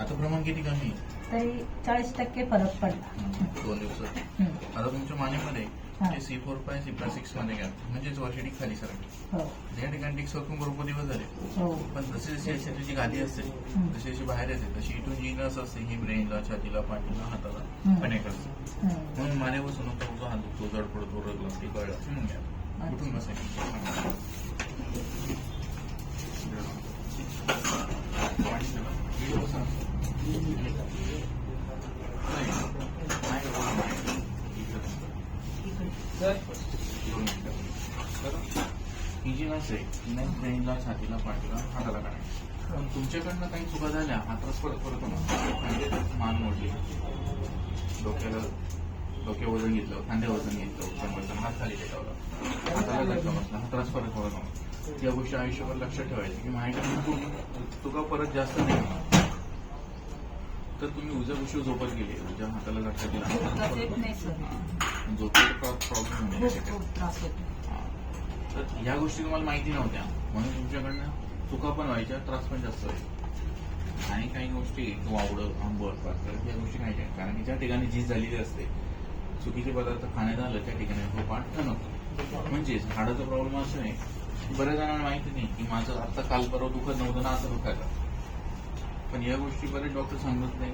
आता प्रमाण किती कमी आहे? तरी चाळीस टक्के फरक पडला. दोन दिवसात. हम्म. आता तुमच्या मानेमध्ये हा. ते सी फोर पाय सी प्लस सिक्समध्ये घ्या. म्हणजेच वर्षाटी खाली सर हो. या ठिकाणी सरकून भरपूर दिवस झाले. हो. पण जशी जशी शरीराची गादी असते हम्म. जशी जशी बाहेर येते तशी इथून जी नस असते ही ब्रेनला छातीला पाठीला हाताला हम्म. कनेक्ट असते. हम्म. म्हणून माने बसून होता उजवा हात दुखतो जड पडतो रगला ते कळलं. म्हणून घ्या. उठून बसायचं ही जी नस आहे नस ब्रेनला छातीला पाठीला हाताला काढायची पण तुमच्याकडनं काही चुका झाल्या हातास परत पडतो ना. म्हणजे मान मोडली. डोक्याला डोके वजन घेतलं खांद्या वजन घेतलं उत्तम वजन हात खाली टेकावला हाताला धक्का बसला हातालाच परत पडत या गोष्टी आयुष्यभर लक्षात ठेवायचं की माहिती चूक- चुका परत जास्त नाही तर तुम्ही उद्या गोष्टी झोपत गेली. उद्या हाताला धक्का झोपताच येत दिला नाही सर. झोपेचा प्रॉब्लेम खूप होण्याची खूप त्रास होतो. हा. तर या गोष्टी तुम्हाला माहिती नव्हत्या. म्हणून तुमच्याकडनं चुका पण व्हायच्या त्रास पण जास्त व्हायचा. आणि काही गोष्टी वावडं आंबट पातळ या गोष्टी खायच्या. कारण की ज्या ठिकाणी झीज झालेली असते चुकीचे पदार्थ खाण्यात आलं त्या ठिकाणी तो पाठ ठणवतो म्हणजेच हाडाचा प्रॉब्लेम असं की बऱ्याच जणांना माहिती नाही की माझं आता काल परवा दुखत नव्हतं ना असं दुखायचं पण या गोष्टी बरेच डॉक्टर सांगत नाही.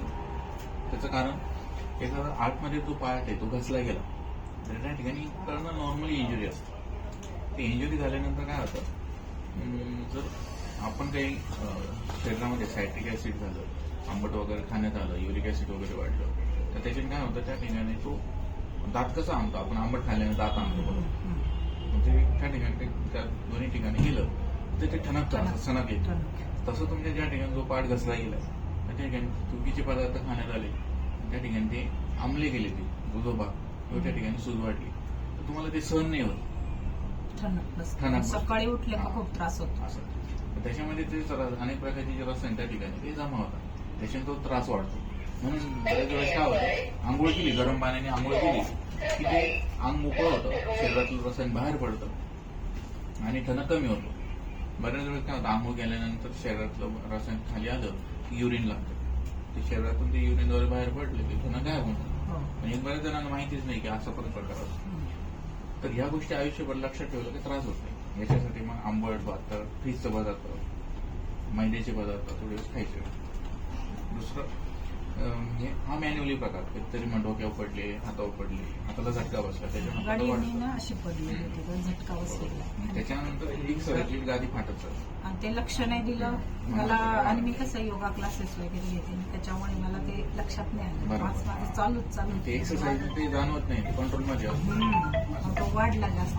त्याचं कारण एखादा आतमध्ये तो पार्ट आहे तो घसला गेला. तर त्या ठिकाणी करणं नॉर्मली इंजुरी असते. ते इंजुरी झाल्यानंतर काय होतं? जर आपण काही शरीरामध्ये सायट्रिक ऍसिड झालं आंबट वगैरे खाण्यात आलं युरिक ऍसिड वगैरे वाढलं तर त्याच्याने काय होतं? त्या ठिकाणी तो दात कसा आणतो? आपण आंबट खाल्ल्याने दात आणतो. बरोबर म्हणजे त्या ठिकाणी त्या दोन्ही ठिकाणी गेलं. तर ते ठणकतं असं सणक येतं तसं तुमच्या ज्या ठिकाणी जो पाठ घसला गेला त्या ठिकाणी चुकीचे पदार्थ खाण्यात आले. त्या ठिकाणी ते आंबले गेले ते भाग किंवा त्या ठिकाणी सूज वाटली तर तुम्हाला ते सहन नाही होत. ठणक. ठणक. सकाळी उठले का. खूप त्रास होतो. असं. त्याच्यामध्ये ते अनेक प्रकारचे जे रसायन त्या ठिकाणी ते जमा होतात. त्याच्याने तो त्रास वाढतो. म्हणून बऱ्याच वेळेस काय होतं आंघोळ केली गरम पाण्याने आंघोळ केली की ते अंग मोकळं होतं शरीरातलं रसायन बाहेर पडतं आणि ठणक कमी होतो. बऱ्याच वेळेस काय होतं आंघोळ केल्यानंतर शरीरातलं रसायन खाली आलं की युरिन लागतं. ते शरीरातून ते युरिनद्वारे बाहेर पडले की ठणक गायब होतं. हो. आणि बऱ्याच जणांना माहितीच नाही की असा पण प्रकार असतो. तर ह्या गोष्टी आयुष्यभर लक्षात ठेवलं की त्रास होत नाही. याच्यासाठी मग आंबट भात फ्रीजचं पदार्थ मैद्याचे पदार्थ थोडे खायचे. दुसरं अं, हे हा मॅन्युअली प्रकार कधीतरी मग डोक्यावर पडले हातावर पडले हाताला झटका बसला त्याच्यानंतर अशी पडली होती झटका बसलेला. आणि त्याच्यानंतर एक सरकली गादी फाटत. आणि ते लक्ष नाही दिलं मला आणि मी कसं योगा क्लासेस वगैरे घेते त्याच्यामुळे मला ते लक्षात नाही आलं. बरोबर. माझं माझं चालूच चालू ते एक्सरसाइज ते जाणवत नाही कंट्रोलमध्ये वाढला जास्त.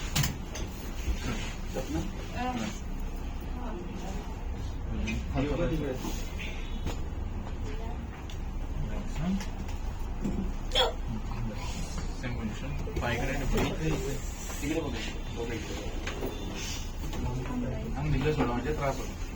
तिकडे बघायचं. डोकं इकडे. दिलं सोडा म्हणजे त्रास होतो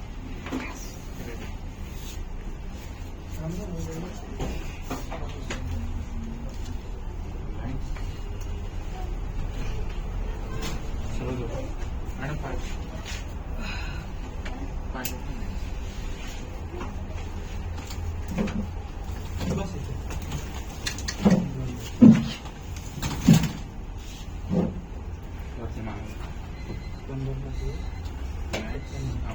มาลงลงมาดูไหนต้องเอา